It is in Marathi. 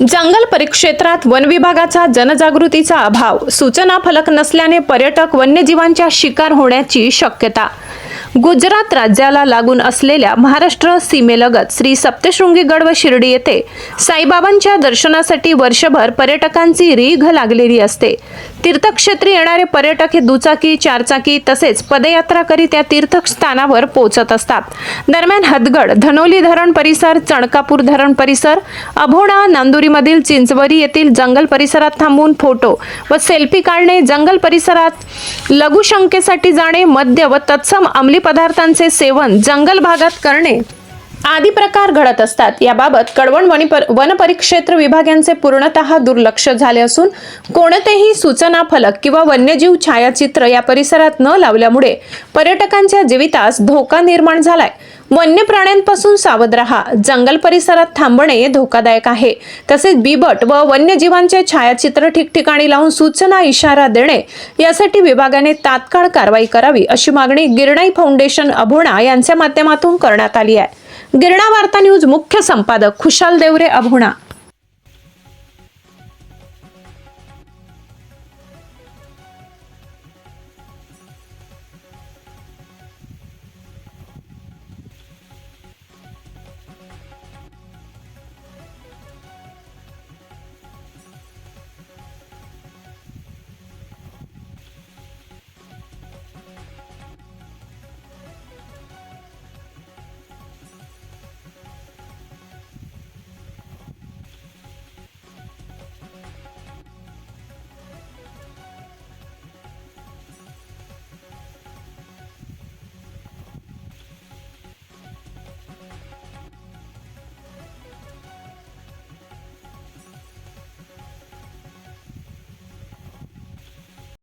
जंगल परिक्षेत्रात वन विभागाचा जनजागृतीचा अभाव. सूचना फलक नसल्याने पर्यटक वन्यजीवांच्या शिकार होण्याची शक्यता गुजरात राज्याला लागून असलेल्या महाराष्ट्र सीमेलगत श्री सप्तशृंगी गड व शिर्डी येथे साईबाबांच्या दर्शनासाठी वर्षभर पर्यटकांची रीघ लागलेली असते. तीर्थक्षेत्री येणारे पर्यटक हे दुचाकी चारचाकी तसेच पदयात्रा करीत या तीर्थस्थानावर पोहोचत असतात. दरम्यान हदगड धनोली धरण परिसर चणकापूर धरण परिसर अभोणा नांदुरीमधील चिंचवरी येथील जंगल परिसरात थांबून फोटो व सेल्फी काढणे जंगल परिसरात लघुशंकेसाठी जाणे मद्य व तत्सम अंमली पदार्थांचे सेवन जंगल भागात करणे. आदी प्रकार घडत असतात. याबाबत कळवण वनिपर वन परिक्षेत्र विभाग यांचे पूर्णतः दुर्लक्ष झाले असून कोणतेही सूचना फलक किंवा वन्यजीव छायाचित्र या परिसरात न लावल्यामुळे पर्यटकांच्या जीवितास धोका निर्माण झालाय. वन्य प्राण्यांपासून सावध राहा. जंगल परिसरात थांबणे धोकादायक आहे. तसेच बिबट व वन्यजीवांचे छायाचित्र ठिकठिकाणी लावून सूचना इशारा देणे यासाठी विभागाने तात्काळ कारवाई करावी अशी मागणी गिरणाई फाउंडेशन अभोणा यांच्या माध्यमातून करण्यात आली आहे. गिरणा वार्ता न्यूज मुख्य संपादक खुशाल देवरे अभोणा.